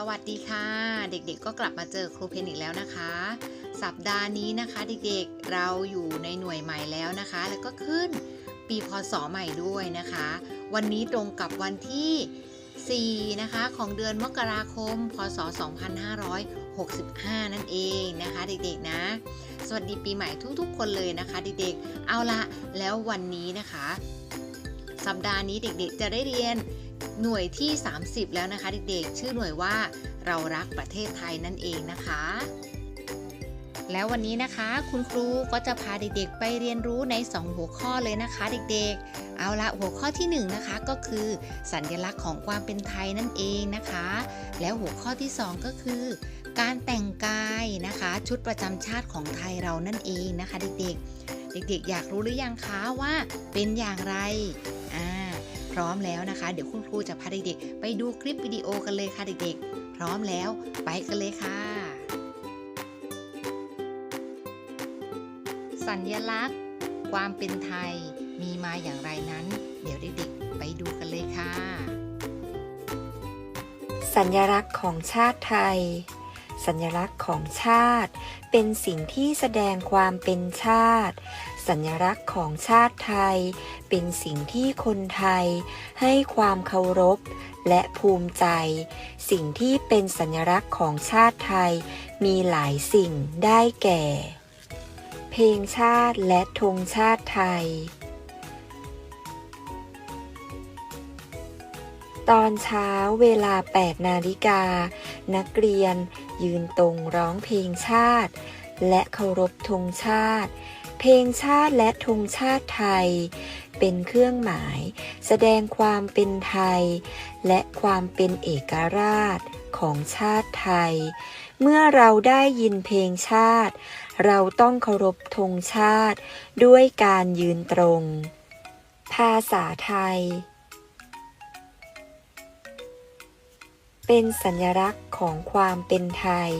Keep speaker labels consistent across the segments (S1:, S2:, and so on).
S1: สวัสดีค่ะ เด็กๆก็กลับมาเจอครูเพนอีกแล้วนะคะ สัปดาห์นี้นะคะเด็กๆเราอยู่ในหน่วยใหม่แล้วนะคะ แล้วก็ขึ้นปีพศใหม่ด้วยนะคะ วันนี้ตรงกับวันที่ 4 นะคะ ของเดือนมกราคม พศ 2565 นั่นเองนะคะ เด็กๆนะ สวัสดีปีใหม่ทุกๆ คนเลยนะคะ เด็กๆเอาละแล้ววันนี้นะคะ สัปดาห์นี้เด็กๆ จะได้เรียนหน่วยที่ 30 แล้วนะคะ เด็กๆ ชื่อหน่วยว่าเรารักประเทศไทยนั่นเองนะคะ แล้ววันนี้นะคะคุณครูก็จะพาเด็กๆ ไปเรียนรู้ใน 2 หัวข้อเลยนะคะ เด็กๆ เอาละหัวข้อที่ 1 นะคะก็คือสัญลักษณ์ของความเป็นไทยนั่นเองนะคะ แล้วหัวข้อที่ 2 ก็คือ การแต่งกายนะคะ ชุดประจำชาติของไทยเรานั่นเองนะคะ เด็กๆเด็กๆ อยากรู้หรือยังคะว่าเป็นอย่างไร อ่าพร้อมแล้วนะคะ เดี๋ยวคุณครูจะพาเด็กๆไปดูคลิปวิดีโอกันเลยค่ะเด็กๆ พร้อมแล้วไปกันเลยค่ะ สัญลักษณ์ ความเป็นไทยมีมาอย่างไรนั้น เดี๋ยวเด็กๆไปดูกันเลยค่ะ
S2: สัญลักษณ์ของชาติไทย สัญลักษณ์ของชาติ เป็นสิ่งที่แสดงความเป็นชาติ สัญลักษณ์ของชาติไทย เป็นสิ่งที่คนไทย ให้ความเคารพ และภูมิใจ สิ่งที่เป็นสัญลักษณ์ของชาติไทย มีหลายสิ่งได้แก่ เพลงชาติและธงชาติไทยตอนเช้าเวลา 8 นาฬิกา นักเรียน ยืนตรงร้องเพลงชาติ และเคารพธงชาติ เพลงชาติและธงชาติไทย เป็นเครื่องหมาย แสดงความเป็นไทย และความเป็นเอกราชของชาติไทย เมื่อเราได้ยินเพลงชาติ เราต้องเคารพธงชาติ ด้วยการยืนตรง ภาษาไทย เป็นสัญลักษณ์ของความเป็นไทย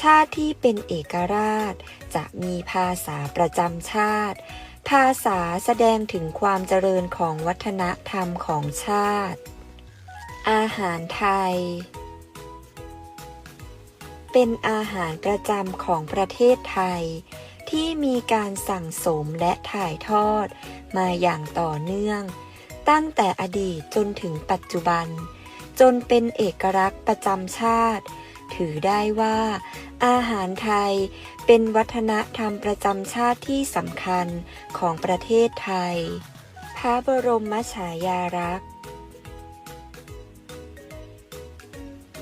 S2: ชาติที่เป็นเอกราช จะมีภาษาประจำชาติ ภาษาแสดงถึงความเจริญของวัฒนธรรมของชาติ อาหารไทย เป็นอาหารประจำของประเทศไทย ที่มีการสั่งสมและถ่ายทอดมาอย่างต่อเนื่อง ตั้งแต่อดีตจนถึงปัจจุบัน จนเป็นเอกลักษณ์ประจำชาติ ถือได้ว่า อาหารไทยเป็นวัฒนธรรมประจำชาติที่สำคัญของประเทศไทย พระบรมฉายาลักษณ์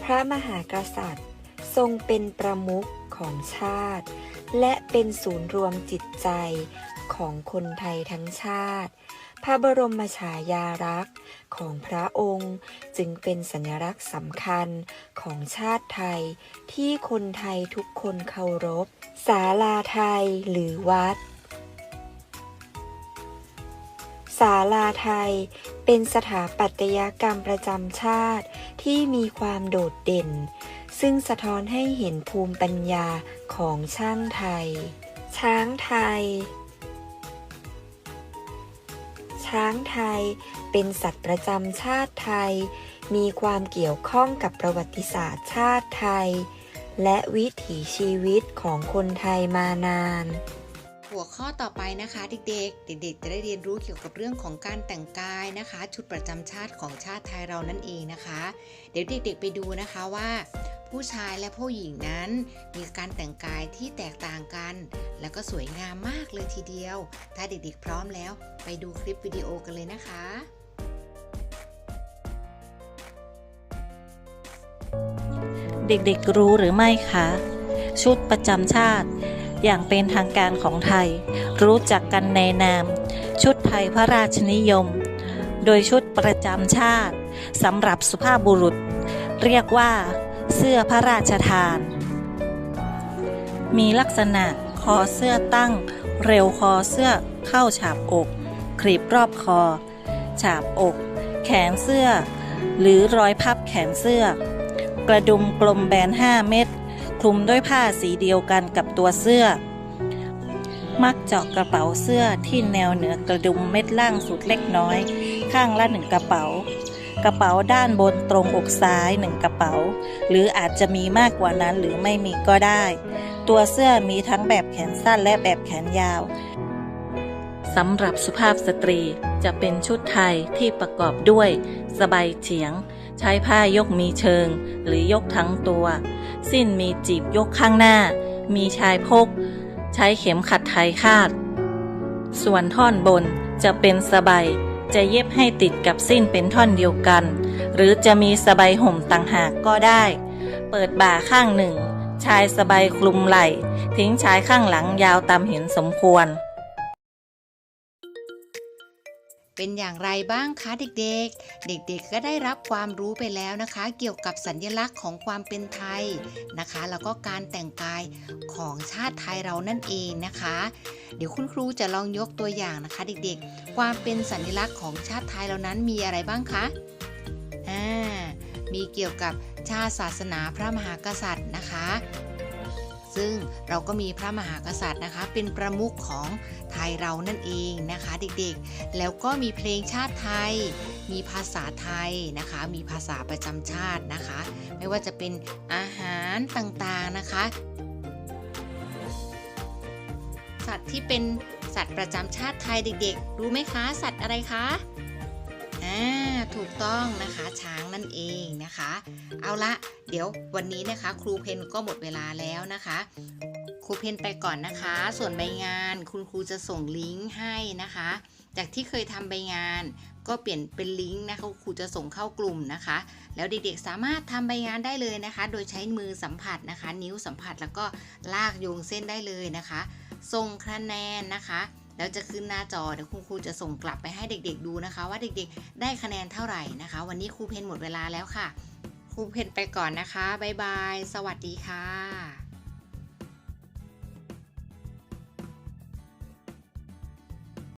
S2: พระมหากษัตริย์ ทรงเป็นประมุขของชาติ และเป็นศูนย์รวมจิตใจ ของคนไทยทั้งชาติ พระบรมฉายาลักษณ์ของพระองค์จึงเป็นสัญลักษณ์สำคัญของชาติไทย ที่คนไทยทุกคนเคารพ ศาลาไทยหรือวัดศาลาไทยเป็นสถาปัตยกรรมประจำชาติที่มีความโดดเด่น ซึ่งสะท้อนให้เห็นภูมิปัญญาของช่างไทย ช้างไทย ช้างไทย เป็นสัตว์ประจำชาติไทย มีความเกี่ยวข้องกับประวัติศาสตร์ชาติไทย และวิถีชีวิตของคนไทยมานาน
S1: หัวข้อต่อไปนะคะเด็กๆ เด็กๆ จะได้เรียนรู้เกี่ยวกับเรื่องของการแต่งกายนะคะ ชุดประจำชาติของชาติไทยเรานั่นเองนะคะ เดี๋ยวเด็กๆ ไปดูนะคะว่า ผู้ชายและผู้หญิงนั้น มีการแต่งกายที่แตกต่างกัน แล้วก็สวยงามมากเลยทีเดียว ถ้าเด็กๆพร้อมแล้ว ไปดูคลิปวิดีโอกันเลยนะคะ
S3: เด็กๆรู้หรือไม่คะ ชุดประจำชาติ อย่างเป็นทางการของไทย รู้จักกันในนาม ชุดไทยพระราชนิยม โดยชุดประจำชาติสำหรับสุภาพบุรุษ เรียกว่า เสื้อพระราชทาน มีลักษณะคอเสื้อตั้ง เร็วคอเสื้อเข้าฉาบอกครีบรอบคอ ฉาบอก แขนเสื้อ หรือรอยพับแขนเสื้อ กระดุมกลมแบน 5 เม็ดคลุมด้วยผ้าสีเดียวกันกับตัวเสื้อ มักเจาะกระเป๋าเสื้อที่แนวเหนือกระดุมเม็ดล่างสุดเล็กน้อย ข้างละหนึ่งกระเป๋า กระเป๋าด้านบนตรงอกซ้ายหนึ่งกระเป๋า หรืออาจจะมีมากกว่านั้นหรือไม่มีก็ได้ ตัวเสื้อมีทั้งแบบแขนสั้นและแบบแขนยาวสำหรับสุภาพสตรีจะเป็นชุดไทยที่ประกอบด้วย สบายเฉียง ใช้ผ้ายกมีเชิง หรือยกทั้งตัว สิ้นมีจีบยกข้างหน้า มีชายพก ใช้เข็มขัดไทยคาด ส่วนท่อนบนจะเป็นสบาย จะเย็บให้ติดกับสิ้นเป็นท่อนเดียวกัน หรือจะมีสบายห่มต่างหากก็ได้ เปิดบ่าข้างหนึ่ง ชายสบายคลุมไหล่ ทิ้งชายข้างหลังยาวตามเห็นสมควร
S1: เป็นอย่างไรบ้างคะเด็กๆ เด็กๆ ก็ได้รับความรู้ไปแล้วนะคะ เกี่ยวกับสัญลักษณ์ของความเป็นไทยนะคะ แล้วก็การแต่งกายของชาติไทยเรานั่นเองนะคะ เดี๋ยวคุณครูจะลองยกตัวอย่างนะคะ เด็กๆ ความเป็นสัญลักษณ์ของชาติไทยเรานั้นมีอะไรบ้างคะอ่ามีเกี่ยวกับชาติศาสนาพระมหากษัตริย์นะคะ ซึ่งเราก็มีพระมหากษัตริย์นะคะ เป็นประมุขของไทยเรานั่นเองนะคะเด็กๆ แล้วก็มีเพลงชาติไทย มีภาษาไทยนะคะ มีภาษาประจำชาตินะคะ ไม่ว่าจะเป็นอาหารต่างๆนะคะ สัตว์ที่เป็นสัตว์ประจำชาติไทยเด็กๆ รู้ไหมคะ สัตว์อะไรคะ อ่าถูกต้องนะคะช้างนั่นเองนะคะ เอาละเดี๋ยววันนี้นะคะ ครูเพนก็หมดเวลาแล้วนะคะ ครูเพนไปก่อนนะคะ ส่วนใบงานคุณครูจะส่งลิงก์ให้นะคะ จากที่เคยทำใบงานก็เปลี่ยนเป็นลิงก์นะคะครูจะส่งเข้ากลุ่มนะคะ แล้วเด็กๆสามารถทำใบงานได้เลยนะคะ โดยใช้มือสัมผัสนะคะ นิ้วสัมผัสแล้วก็ลากโยงเส้นได้เลยนะคะ ส่งคะแนนนะคะ แล้วจะขึ้นหน้าจอเดี๋ยวคุณครูจะส่งกลับไปให้เด็กๆดูนะคะ ว่าเด็กๆ ได้คะแนนเท่าไหร่นะคะ วันนี้ครูเพนหมดเวลาแล้วค่ะ ครูเพนไปก่อนนะคะบ๊ายบาย สวัสดีค่ะ